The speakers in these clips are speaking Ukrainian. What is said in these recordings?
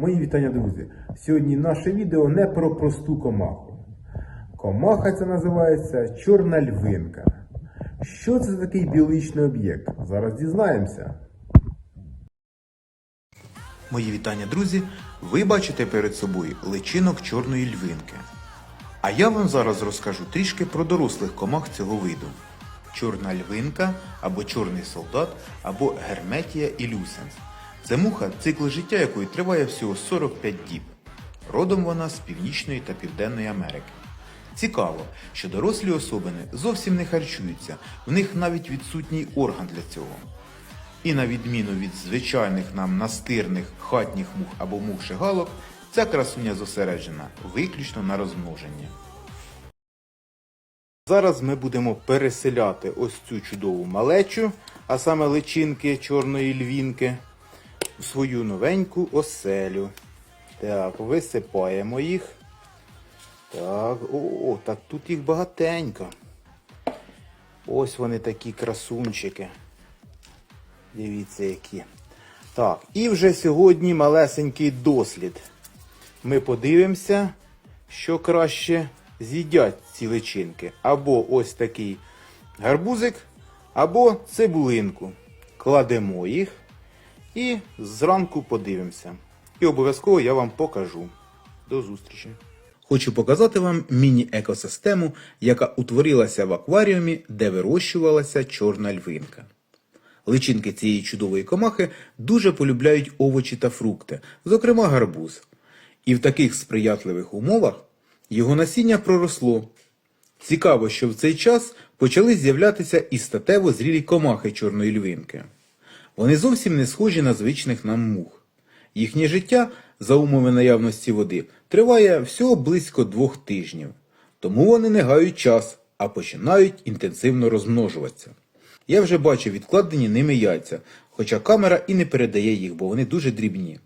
Мої вітання, друзі! Сьогодні наше відео не про просту комаху. Комаха це називається чорна львинка. Що це за такий біологічний об'єкт? Зараз дізнаємося. Мої вітання, друзі! Ви бачите перед собою личинок чорної львинки. А я вам зараз розкажу трішки про дорослих комах цього виду. Чорна львинка або чорний солдат, або герметія ілюсенс. Це муха, цикл життя якої триває всього 45 діб. Родом вона з Північної та Південної Америки. Цікаво, що дорослі особини зовсім не харчуються, в них навіть відсутній орган для цього. І на відміну від звичайних нам настирних хатніх мух або мух шигалок, ця красуня зосереджена виключно на розмноженні. Зараз ми будемо переселяти ось цю чудову малечу, а саме личинки чорної львінки, свою новеньку оселю. Так, висипаємо їх. Так, о, так тут їх багатенько. Ось вони такі красунчики. Дивіться які. Так, і вже сьогодні малесенький дослід. Ми подивимося, що краще з'їдять ці личинки. Або ось такий гарбузик, або цибулинку. Кладемо їх і зранку подивимося. І обов'язково я вам покажу. До зустрічі! Хочу показати вам міні-екосистему, яка утворилася в акваріумі, де вирощувалася чорна львинка. Личинки цієї чудової комахи дуже полюбляють овочі та фрукти, зокрема гарбуз. І в таких сприятливих умовах його насіння проросло. Цікаво, що в цей час почали з'являтися і статево зрілі комахи чорної львинки. Вони зовсім не схожі на звичних нам мух. Їхнє життя за умови наявності води триває всього близько двох тижнів. Тому вони не гають час, а починають інтенсивно розмножуватися. Я вже бачив відкладені ними яйця, хоча камера і не передає їх, бо вони дуже дрібні.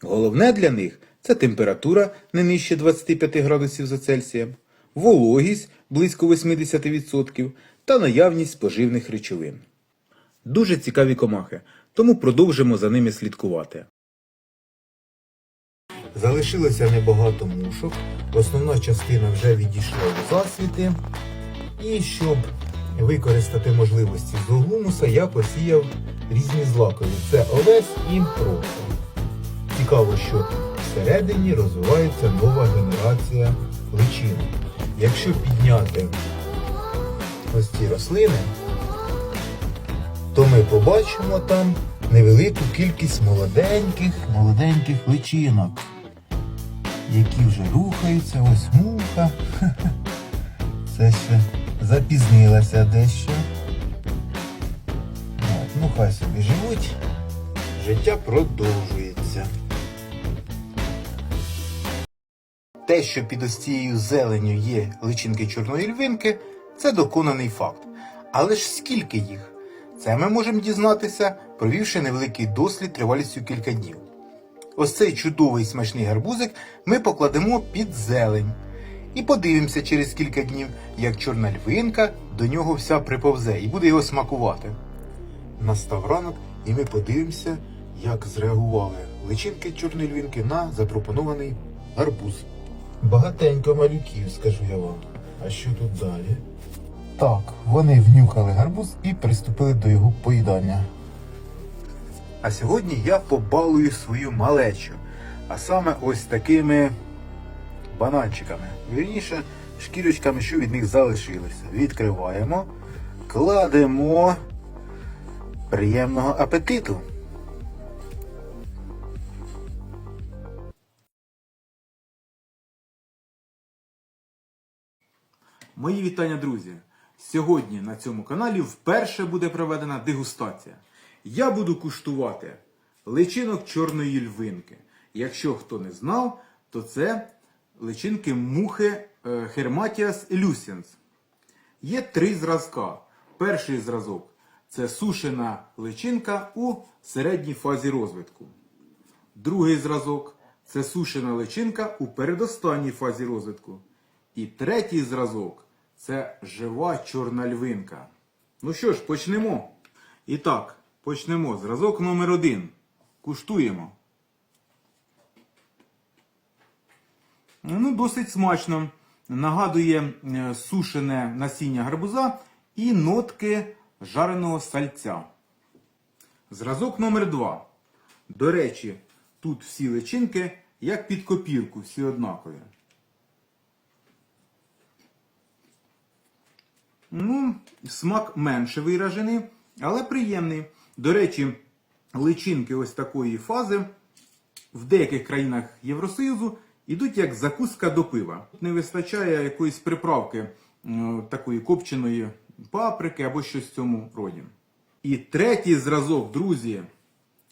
Головне для них це температура не нижче 25 градусів за Цельсієм, вологість близько 80% та наявність поживних речовин. Дуже цікаві комахи, тому продовжимо за ними слідкувати. Залишилося небагато мушок. Основна частина вже відійшла у засвіти. І щоб використати можливості зоогумуса, я посіяв різні злакові. Це овес і просто. Цікаво, що всередині розвивається нова генерація личинок. Якщо підняти ось ці рослини, то ми побачимо там невелику кількість молоденьких, молоденьких личинок, які вже рухаються, ось муха. Це ще запізнилася дещо. От, ну хай собі живуть. Життя продовжується. Те, що під ось цією зеленю є личинки чорної львинки, це доконаний факт. Але ж скільки їх? Це ми можемо дізнатися, провівши невеликий дослід тривалістю кілька днів. Ось цей чудовий смачний гарбузик ми покладемо під зелень. І подивимося через кілька днів, як чорна львинка до нього вся приповзе і буде його смакувати. Настав ранок, і ми подивимося, як зреагували личинки чорної львинки на запропонований гарбуз. Багатенько малюків, скажу я вам. А що тут далі? Так, вони внюхали гарбуз і приступили до його поїдання. А сьогодні я побалую свою малечу. А саме ось такими бананчиками. Вірніше, шкірочками, що від них залишилося. Відкриваємо, кладемо приємного апетиту. Мої вітання, друзі! Сьогодні на цьому каналі вперше буде проведена дегустація. Я буду куштувати личинок чорної львинки. Якщо хто не знав, то це личинки мухи е, Hermatias illusions. Є три зразка. Перший зразок це сушена личинка у середній фазі розвитку. Другий зразок це сушена личинка у передостанній фазі розвитку. І третій зразок це жива чорна львинка. Ну що ж, почнемо. І так, почнемо. Зразок номер один. Куштуємо. Ну, досить смачно. Нагадує е, сушене насіння гарбуза і нотки жареного сальця. Зразок номер 2. До речі, тут всі личинки, як під копірку, всі однакові. Ну, смак менше виражений, але приємний. До речі, личинки ось такої фази в деяких країнах Євросоюзу йдуть як закуска до пива. Не вистачає якоїсь приправки е, такої копченої паприки або щось в цьому роді. І третій зразок, друзі,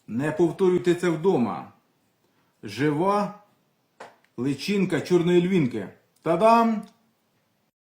не повторюйте це вдома. Жива личинка чорної львінки. Та-дам!